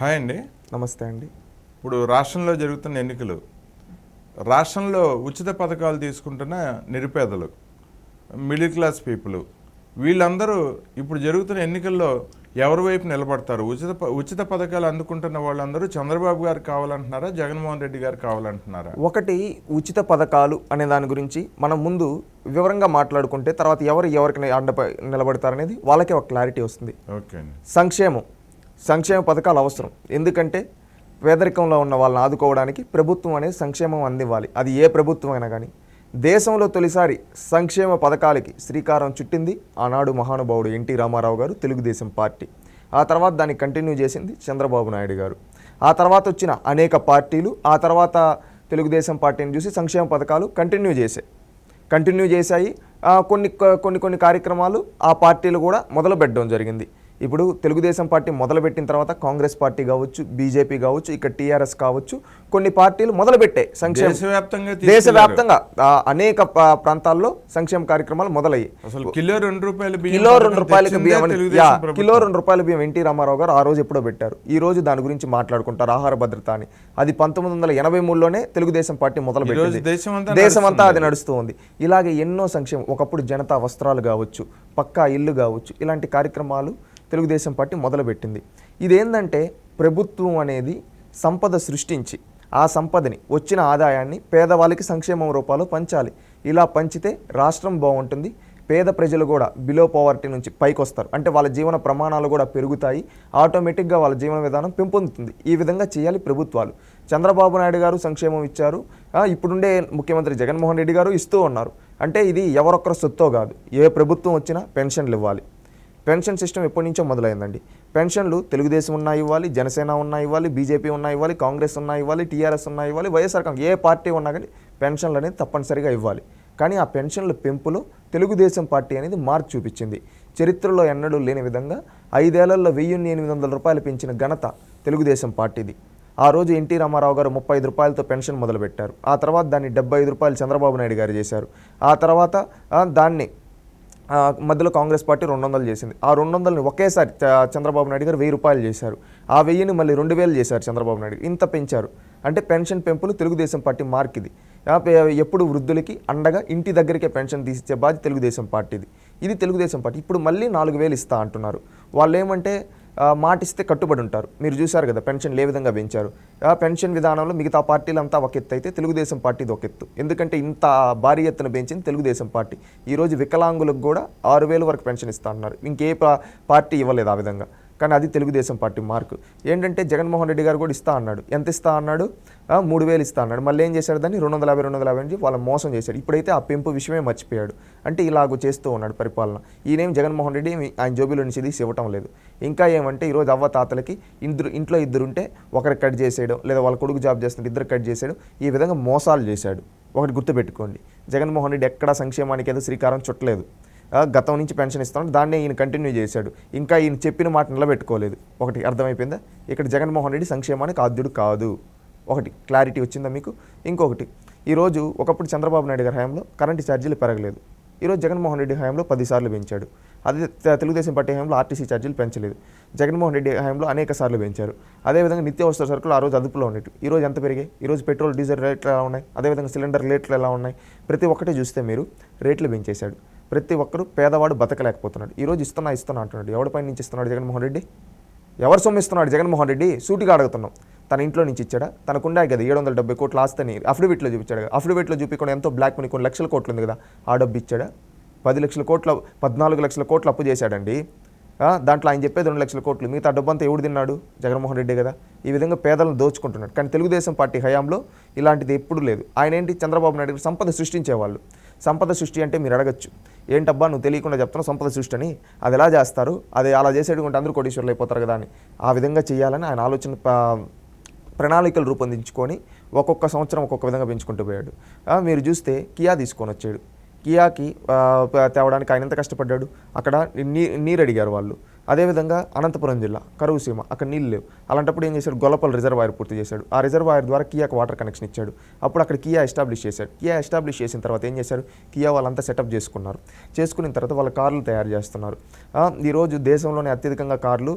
Hi అండి. నమస్తే అండి. ఇప్పుడు రాష్ట్రంలో జరుగుతున్న ఎన్నికలు రాష్ట్రంలో ఉచిత పథకాలు తీసుకుంటున్న నిరుపేదలు మిడిల్ క్లాస్ పీపుల్ వీళ్ళందరూ ఇప్పుడు జరుగుతున్న ఎన్నికల్లో ఎవరి వైపు నిలబడతారు? ఉచిత ఉచిత పథకాలు అందుకుంటున్న వాళ్ళందరూ చంద్రబాబు గారు కావాలంటున్నారా? జగన్మోహన్ రెడ్డి గారు కావాలంటున్నారా? ఒకటి ఉచిత పథకాలు అనే దాని గురించి మనం ముందు వివరంగా మాట్లాడుకుంటే తర్వాత ఎవరు ఎవరికి అండపై నిలబడతారనేది వాళ్ళకే ఒక క్లారిటీ వస్తుంది. ఓకే అండి. సంక్షేమం. సంక్షేమ పథకాలు అవసరం. ఎందుకంటే పేదరికంలో ఉన్న వాళ్ళని ఆదుకోవడానికి ప్రభుత్వం అనేది సంక్షేమం అందివ్వాలి. అది ఏ ప్రభుత్వం అయినా కానీ. దేశంలో తొలిసారి సంక్షేమ పథకాలకి శ్రీకారం చుట్టింది ఆనాడు మహానుభావుడు ఎన్టీ రామారావు గారు తెలుగుదేశం పార్టీ. ఆ తర్వాత దాన్ని కంటిన్యూ చేసింది చంద్రబాబు నాయుడు గారు. ఆ తర్వాత వచ్చిన అనేక పార్టీలు ఆ తర్వాత తెలుగుదేశం పార్టీని చూసి సంక్షేమ పథకాలు కంటిన్యూ చేశాయి కంటిన్యూ చేశాయి. కొన్ని కొన్ని కొన్ని కార్యక్రమాలు ఆ పార్టీలు కూడా మొదలుపెట్టడం జరిగింది. ఇప్పుడు తెలుగుదేశం పార్టీ మొదలుపెట్టిన తర్వాత కాంగ్రెస్ పార్టీ కావచ్చు బీజేపీ కావచ్చు ఇక్కడ టీఆర్ఎస్ కావచ్చు కొన్ని పార్టీలు మొదలుపెట్టాయి సంక్షేమ దేశవ్యాప్తంగా అనేక ప్రాంతాల్లో సంక్షేమ కార్యక్రమాలు మొదలయ్యాయి. అసలు కిలో రెండు రూపాయల బియ్యం కిలో రెండు రూపాయలకి బియ్యం. కిలో రెండు రూపాయల బియ్యం ఎన్టీ రామారావు గారు ఆ రోజు ఎప్పుడో పెట్టారు. ఈ రోజు దాని గురించి మాట్లాడుకుంటారు ఆహార భద్రత అని. అది పంతొమ్మిది వందల ఎనభై మూడులోనే తెలుగుదేశం పార్టీ మొదలు పెట్టింది దేశమంతా అది నడుస్తూ ఉంది ఇలాగే ఎన్నో సంక్షేమం ఒకప్పుడు జనతా వస్త్రాలు కావచ్చు పక్కా ఇల్లు కావచ్చు ఇలాంటి కార్యక్రమాలు తెలుగుదేశం పార్టీ మొదలుపెట్టింది. ఇదేంటంటే ప్రభుత్వం అనేది సంపద సృష్టించి ఆ సంపదని వచ్చిన ఆదాయాన్ని పేదవాళ్ళకి సంక్షేమం రూపాలు పంచాలి. ఇలా పంచితే రాష్ట్రం బాగుంటుంది పేద ప్రజలు కూడా బిలో పవర్టీ నుంచి పైకి వస్తారు అంటే వాళ్ళ జీవన ప్రమాణాలు కూడా పెరుగుతాయి ఆటోమేటిక్గా వాళ్ళ జీవన విధానం పెంపొందుతుంది. ఈ విధంగా చేయాలి ప్రభుత్వాలు. చంద్రబాబు నాయుడు గారు సంక్షేమం ఇచ్చారు ఇప్పుడుండే ముఖ్యమంత్రి జగన్మోహన్ రెడ్డి గారు ఇస్తూ ఉన్నారు. అంటే ఇది ఎవరొక్కరి సొత్తో కాదు. ఏ ప్రభుత్వం వచ్చినా పెన్షన్లు ఇవ్వాలి. పెన్షన్ సిస్టమ్ ఎప్పటి నుంచో మొదలైందండి. పెన్షన్లు తెలుగుదేశం ఉన్నా ఇవ్వాలి జనసేన ఉన్నా ఇవ్వాలి బీజేపీ ఉన్నా ఇవ్వాలి కాంగ్రెస్ ఉన్నా ఇవ్వాలి టీఆర్ఎస్ ఉన్నా ఇవ్వాలి వైఎస్ఆర్ కాంగ్రెస్ ఏ పార్టీ ఉన్నా కానీ పెన్షన్లు అనేది తప్పనిసరిగా ఇవ్వాలి. కానీ ఆ పెన్షన్ల పెంపులో తెలుగుదేశం పార్టీ అనేది మార్పు చూపించింది. చరిత్రలో ఎన్నడూ లేని విధంగా ఐదేళ్ళలో వెయ్యిన్ని ఎనిమిది వందల రూపాయలు పెంచిన ఘనత తెలుగుదేశం పార్టీది. ఆ రోజు ఎన్టీ రామారావు గారు ముప్పై ఐదు రూపాయలతో పెన్షన్ మొదలుపెట్టారు. ఆ తర్వాత దాన్ని డెబ్బై ఐదు రూపాయలు చంద్రబాబు నాయుడు గారు చేశారు. ఆ తర్వాత దాన్ని మధ్యలో కాంగ్రెస్ పార్టీ రెండు వందలు చేసింది. ఆ రెండు వందలని ఒకేసారి చంద్రబాబు నాయుడు గారు వెయ్యి రూపాయలు చేశారు. ఆ వెయ్యిని మళ్ళీ రెండు వేలు చేశారు చంద్రబాబు నాయుడు ఇంత పెంచారు. అంటే పెన్షన్ పెంపులు తెలుగుదేశం పార్టీ మార్క్ ఇది ఎప్పుడు వృద్ధులకి అండగా ఇంటి దగ్గరికే పెన్షన్ తీసిచ్చే బాధ్యత తెలుగుదేశం పార్టీది. ఇది తెలుగుదేశం పార్టీ. ఇప్పుడు మళ్ళీ నాలుగు వేలు ఇస్తా అంటున్నారు. వాళ్ళు ఏమంటే మాటిస్తే కట్టుబడి ఉంటారు. మీరు చూశారు కదా పెన్షన్లు ఏ విధంగా పెంచారు? ఆ పెన్షన్ విధానంలో మిగతా పార్టీలంతా ఒక ఎత్తు అయితే తెలుగుదేశం పార్టీది ఒక ఎత్తు. ఎందుకంటే ఇంత భారీ ఎత్తున పెంచింది తెలుగుదేశం పార్టీ. ఈరోజు వికలాంగులకు కూడా ఆరు వేలు వరకు పెన్షన్ ఇస్తా అన్నారు. ఇంకే పార్టీ ఇవ్వలేదు ఆ విధంగా. కానీ అది తెలుగుదేశం పార్టీ మార్కు. ఏంటంటే జగన్మోహన్ రెడ్డి గారు కూడా ఇస్తా అన్నాడు. ఎంత ఇస్తా అన్నాడు? మూడు వేలు ఇస్తా అన్నాడు. మళ్ళీ ఏం చేశాడు దాన్ని? రెండు వందల యాభై రెండు వందల యాభై అని వాళ్ళ మోసం చేశాడు. ఇప్పుడైతే ఆ పెంపు విషయమే మర్చిపోయాడు. అంటే ఇలాగ చేస్తూ ఉన్నాడు పరిపాలన. ఈయనేం జగన్మోహన్ రెడ్డి ఆయన జోబీలో నుంచి తీసి ఇవ్వటం లేదు. ఇంకా ఏమంటే ఈరోజు అవ్వ తాతలకి ఇద్దరు ఇంట్లో ఇద్దరు ఉంటే ఒకరికి కట్ చేసేయడం లేదా వాళ్ళ కొడుకు జాబ్ చేస్తుంటే ఇద్దరు కట్ చేసేయడం ఈ విధంగా మోసాలు చేశాడు. ఒకటి గుర్తుపెట్టుకోండి. జగన్మోహన్ రెడ్డి ఎక్కడా సంక్షేమానికి ఏదో శ్రీకారం చుట్టలేదు. గతం నుంచి పెన్షన్ ఇస్తాం దాన్నే ఈయన కంటిన్యూ చేశాడు. ఇంకా ఈయన చెప్పిన మాట నిలబెట్టుకోలేదు. ఒకటి అర్థమైపోయిందా? ఇక్కడ జగన్మోహన్ రెడ్డి సంక్షేమానికి ఆద్యుడు కాదు. ఒకటి క్లారిటీ వచ్చిందా మీకు? ఇంకొకటి ఈరోజు ఒకప్పుడు చంద్రబాబు నాయుడు గారి హయాంలో కరెంటు ఛార్జీలు పెరగలేదు. ఈరోజు జగన్మోహన్ రెడ్డి హయాంలో పదిసార్లు పెంచాడు. అదే తెలుగుదేశం పార్టీ హయాంలో ఆర్టీసీ ఛార్జీలు పెంచలేదు. జగన్మోహన్ రెడ్డి హయాంలో అనేక సార్లు పెంచారు. అదేవిధంగా నిత్యావసర సరుకులు ఆ రోజు అదుపులో ఉండేవి ఈరోజు ఎంత పెరిగాయి? ఈ రోజు పెట్రోల్ డీజిల్ రేట్లు ఎలా ఉన్నాయి? అదేవిధంగా సిలిండర్ రేట్లు ఎలా ఉన్నాయి? ప్రతి ఒక్కటి చూస్తే మీరు రేట్లు పెంచేశాడు. ప్రతి ఒక్కరు పేదవాడు బతకలేకపోతున్నాడు. ఈ రోజు ఇస్తున్నా ఇస్తున్నా అంటున్నాడు. ఎవడిపై నుంచి ఇస్తున్నాడు జగన్మోహన్ రెడ్డి? ఎవరు సొమ్మిస్తున్నాడు జగన్మోహన్ రెడ్డి? సూటిగా అడుగుతున్నాం. తన ఇంట్లో నుంచి ఇచ్చాడా? తనకుండా కదా ఏడు వందల డెబ్బై కోట్ల ఆస్తిని అఫిడవిట్లో చూపించాడు కదా అఫిడవిట్లో చూపించకుండా ఎంతో బ్లాక్ మనీ కొన్ని లక్షల కోట్లు ఉంది కదా ఆ డబ్బు ఇచ్చాడా? పది లక్షల కోట్ల పద్నాలుగు లక్షల కోట్లు అప్పు చేశాడండి. దాంట్లో ఆయన చెప్పేది రెండు లక్షల కోట్లు. మిగతా డబ్బు అంతా ఎవడు తిన్నాడు? జగన్మోహన్ రెడ్డి కదా. ఈ విధంగా పేదలను దోచుకుంటున్నాడు. కానీ తెలుగుదేశం పార్టీ హయాంలో ఇలాంటిది ఎప్పుడు లేదు. ఆయన ఏంటి? చంద్రబాబు నాయుడు సంపద సృష్టించేవాళ్ళు. సంపద సృష్టి అంటే మీరు అడగచ్చు. ఏంటబ్బా నువ్వు తెలియకుండా చెప్తున్నావు సంపద సృష్టి అని. అది ఎలా చేస్తారు? అది అలా చేసేటువంటి అందరూ కోటీశ్వరులు అయిపోతారు కదా అని. ఆ విధంగా చేయాలని ఆయన ఆలోచన ప్రణాళికలు రూపొందించుకొని ఒక్కొక్క సంవత్సరం ఒక్కొక్క విధంగా పెంచుకుంటూ పోయాడు. మీరు చూస్తే కియా తీసుకొని వచ్చాడు. కియాకి తేవడానికి ఆయన ఎంత కష్టపడ్డాడు? అక్కడ నీ నీరు అడిగారు వాళ్ళు. అదేవిధంగా అనంతపురం జిల్లా కరువు సీమ అక్కడ నీళ్ళు లేవు. అలాంటప్పుడు ఏం చేశాడు? గొల్లపల్ రిజర్వాయర్ పూర్తి చేశాడు. ఆ రిజర్వాయర్ ద్వారా కియాకి వాటర్ కనెక్షన్ ఇచ్చాడు. అప్పుడు అక్కడ కియా ఎస్టాబ్లిష్ చేశాడు. కియా ఎస్టాబ్లిష్ చేసిన తర్వాత ఏం చేశారు? కియా వాళ్ళంతా సెటప్ చేసుకున్నారు. చేసుకున్న తర్వాత వాళ్ళ కార్లు తయారు చేస్తున్నారు. ఈరోజు దేశంలోనే అత్యధికంగా కార్లు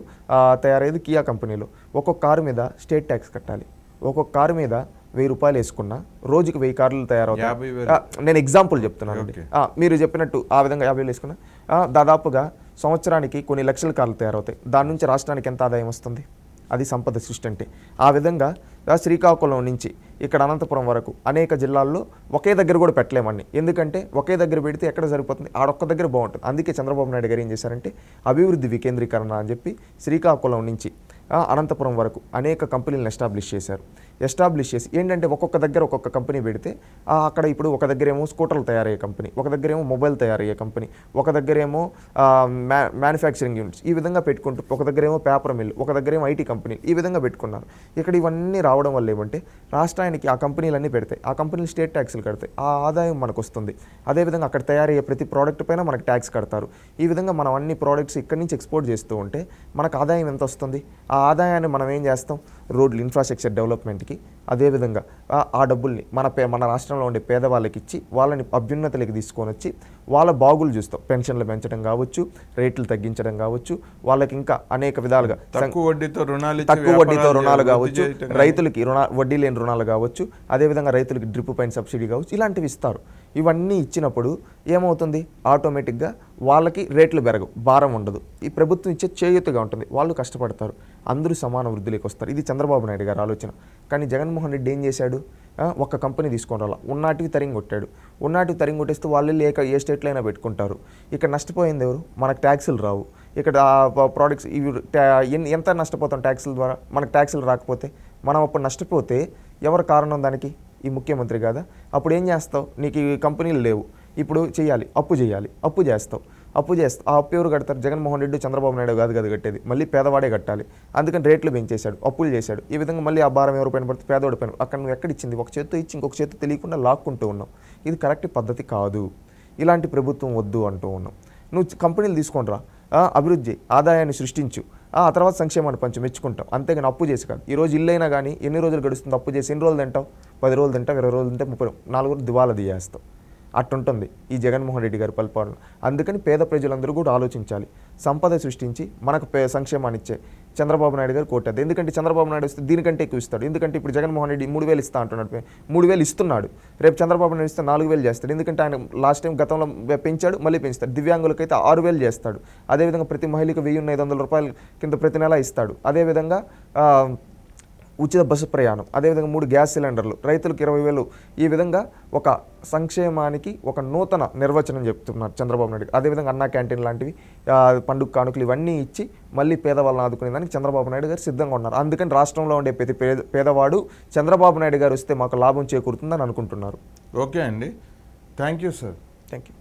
తయారయ్యేది కియా కంపెనీలో. ఒక్కొక్క కారు మీద స్టేట్ ట్యాక్స్ కట్టాలి. ఒక్కొక్క కారు మీద వెయ్యి రూపాయలు వేసుకున్నా రోజుకి వెయ్యి కార్లు తయారవుతాయి. నేను ఎగ్జాంపుల్ చెప్తున్నాను మీరు చెప్పినట్టు ఆ విధంగా యాభై వేలు వేసుకున్నా. దాదాపుగా సంవత్సరానికి కొన్ని లక్షల కార్లు తయారవుతాయి. దాని నుంచి రాష్ట్రానికి ఎంత ఆదాయం వస్తుంది? అది సంపద సృష్టి అంటే. ఆ విధంగా శ్రీకాకుళం నుంచి ఇక్కడ అనంతపురం వరకు అనేక జిల్లాల్లో ఒకే దగ్గర కూడా పెట్టలేమండి ఎందుకంటే ఒకే దగ్గర పెడితే ఎక్కడ సరిపోతుంది? ఆడొక్క దగ్గర బాగుంటుంది. అందుకే చంద్రబాబు నాయుడు గారు ఏం చేశారంటే అభివృద్ధి వికేంద్రీకరణ అని చెప్పి శ్రీకాకుళం నుంచి అనంతపురం వరకు అనేక కంపెనీలను ఎస్టాబ్లిష్ చేశారు. ఎస్టాబ్లిష్ చేసి ఏంటంటే ఒక్కొక్క దగ్గర ఒక్కొక్క కంపెనీ పెడితే అక్కడ ఇప్పుడు ఒక దగ్గర ఏమో స్కూటర్లు తయారయ్యే కంపెనీ ఒక దగ్గర ఏమో మొబైల్ తయారయ్యే కంపెనీ ఒక దగ్గర ఏమో మ్యా మ్యానుఫ్యాక్చరింగ్ యూనిట్స్ ఈ విధంగా పెట్టుకుంటూ ఒక దగ్గర ఏమో పేపర్ మిల్ ఒక దగ్గర ఏమో ఐటీ కంపెనీ ఈ విధంగా పెట్టుకున్నారు. ఇక్కడ ఇవన్నీ రావడం వల్ల ఏమంటే రాష్ట్రానికి ఆ కంపెనీలన్నీ పెడతాయి. ఆ కంపెనీలు స్టేట్ ట్యాక్స్లు కడతాయి. ఆ ఆదాయం మనకు వస్తుంది అదేవిధంగా అక్కడ తయారయ్యే ప్రతి ప్రోడక్ట్ పైన మనకు ట్యాక్స్ కడతారు. ఈ విధంగా మనం అన్ని ప్రోడక్ట్స్ ఇక్కడి నుంచి ఎక్స్పోర్ట్ చేస్తూ ఉంటే మనకు ఆదాయం ఎంత వస్తుంది? ఆ ఆదాయాన్ని మనం ఏం చేస్తాం? రోడ్లు ఇన్ఫ్రాస్ట్రక్చర్ డెవలప్మెంట్కి అదేవిధంగా ఆ- డబ్బుల్ని మన పే మన రాష్ట్రంలో ఉండే పేదవాళ్ళకి ఇచ్చి వాళ్ళని అభ్యున్నతలకి తీసుకొని వచ్చి వాళ్ళ బాగులు చూస్తాం. పెన్షన్లు పెంచడం కావచ్చు రేట్లు తగ్గించడం కావచ్చు వాళ్ళకి ఇంకా అనేక విధాలుగా తక్కువ వడ్డీతో రుణాలు తక్కువ వడ్డీతో రుణాలు కావచ్చు రైతులకి రుణ వడ్డీ లేని రుణాలు కావచ్చు అదేవిధంగా రైతులకి డ్రిప్ పైన సబ్సిడీ కావచ్చు ఇలాంటివి ఇస్తారు. ఇవన్నీ ఇచ్చినప్పుడు ఏమవుతుంది? ఆటోమేటిక్గా వాళ్ళకి రేట్లు పెరగవు భారం ఉండదు. ఈ ప్రభుత్వం ఇచ్చే చేయూతగా ఉంటుంది. వాళ్ళు కష్టపడతారు. అందరూ సమాన వృద్ధిలోకి వస్తారు. ఇది చంద్రబాబు నాయుడు గారి ఆలోచన. కానీ జగన్మోహన్ రెడ్డి ఏం చేశాడు? ఒక ఒక్క కంపెనీ తీసుకొని రాలా. ఉన్నాటివి తరిగి కొట్టాడు ఉన్నాటివి తరిగి కొట్టేస్తే వాళ్ళు లేక ఏ స్టేట్లో అయినా పెట్టుకుంటారు. ఇక్కడ నష్టపోయింది ఎవరు? మనకు ట్యాక్సులు రావు. ఇక్కడ ప్రోడక్ట్స్ ఇవి ఎంత నష్టపోతాం ట్యాక్సుల ద్వారా? మనకు ట్యాక్సులు రాకపోతే మనం అప్పుడు నష్టపోతే ఎవరు కారణం దానికి? ఈ ముఖ్యమంత్రి కదా? అప్పుడు ఏం చేస్తావు? నీకు ఈ కంపెనీలు లేవు. ఇప్పుడు చేయాలి అప్పు చేయాలి అప్పు చేస్తావు. అప్పు చేస్తావు ఆ అప్పు ఎవరు కడతారు? జగన్మోహన్ రెడ్డి చంద్రబాబు నాయుడు కాదు కదా కట్టేది. మళ్ళీ పేదవాడే కట్టాలి. అందుకని రేట్లు పెంచేశాడు. అప్పులు చేశాడు. ఈ విధంగా మళ్ళీ ఆ భారం ఎవరు పైన పడితే పేదవాడి పైన అక్కడ నువ్వు ఎక్కడ ఇచ్చింది? ఒక చేతితో ఇచ్చి ఇంకొక చేతితో తెలియకుండా లాక్కుంటూ ఉన్నావు. ఇది కరెక్ట్ పద్ధతి కాదు. ఇలాంటి ప్రభుత్వం వద్దు అంటూ ఉన్నాం నువ్వు కంపెనీలు తీసుకొని రా. ఆ, అభివృద్ధి ఆదాయాన్ని సృష్టించు. ఆ తర్వాత సంక్షేమాన్ని పంచి మెచ్చుకుంటాం. అంతేగాని అప్పు చేసి కాదు. ఈ రోజు ఇల్లైనా కానీ ఎన్ని రోజులు గడుస్తుంది అప్పు చేసి ఎన్ని రోజులు తింటావు పది రోజులు తింటావు ఇరవై రోజులు తింటే ముప్పై నాలుగు రోజులు దివాలా తీయేస్తావు అట్టుంటుంది. ఈ జగన్మోహన్ రెడ్డి గారి పరిపాలన. అందుకని పేద ప్రజలందరూ కూడా ఆలోచించాలి. సంపద సృష్టించి మనకు పే సంక్షేమాన్ని ఇచ్చే చంద్రబాబు నాయుడు గారు కోటది ఎందుకంటే చంద్రబాబు నాయుడు వస్తే దీనికంటే ఎక్కువ ఇస్తాడు. ఎందుకంటే ఇప్పుడు జగన్మోహన్ రెడ్డి మూడు వేలు ఇస్తా అంటున్నాడు. మూడు వేలు ఇస్తున్నాడు. రేపు చంద్రబాబు నాయుడు ఇస్తే నాలుగు వేలు చేస్తాడు. ఎందుకంటే ఆయన లాస్ట్ టైం గతంలో పెంచాడు మళ్ళీ పెంచుతాడు. దివ్యాంగులకైతే ఆరు వేలు చేస్తాడు. అదేవిధంగా ప్రతి మహిళకు వెయ్యి ఐదు వందల రూపాయలు కింద ప్రతి నెల ఇస్తాడు. అదేవిధంగా ఉచిత బస్సు ప్రయాణం. అదేవిధంగా మూడు గ్యాస్ సిలిండర్లు. రైతులకు ఇరవై వేలు. ఈ విధంగా ఒక సంక్షేమానికి ఒక నూతన నిర్వచనం చెప్తున్నారు చంద్రబాబు నాయుడు అదేవిధంగా అన్నా క్యాంటీన్ లాంటివి పండుగ కానుకలు ఇవన్నీ ఇచ్చి మళ్ళీ పేదవాళ్ళని ఆదుకునే దానికి చంద్రబాబు నాయుడు గారు సిద్ధంగా ఉన్నారు. అందుకని రాష్ట్రంలో ఉండే ప్రతి పేద పేదవాడు చంద్రబాబు నాయుడు గారు వస్తే మాకు లాభం చేకూరుతుందని అనుకుంటున్నారు. ఓకే అండి. Thank you sir. Thank you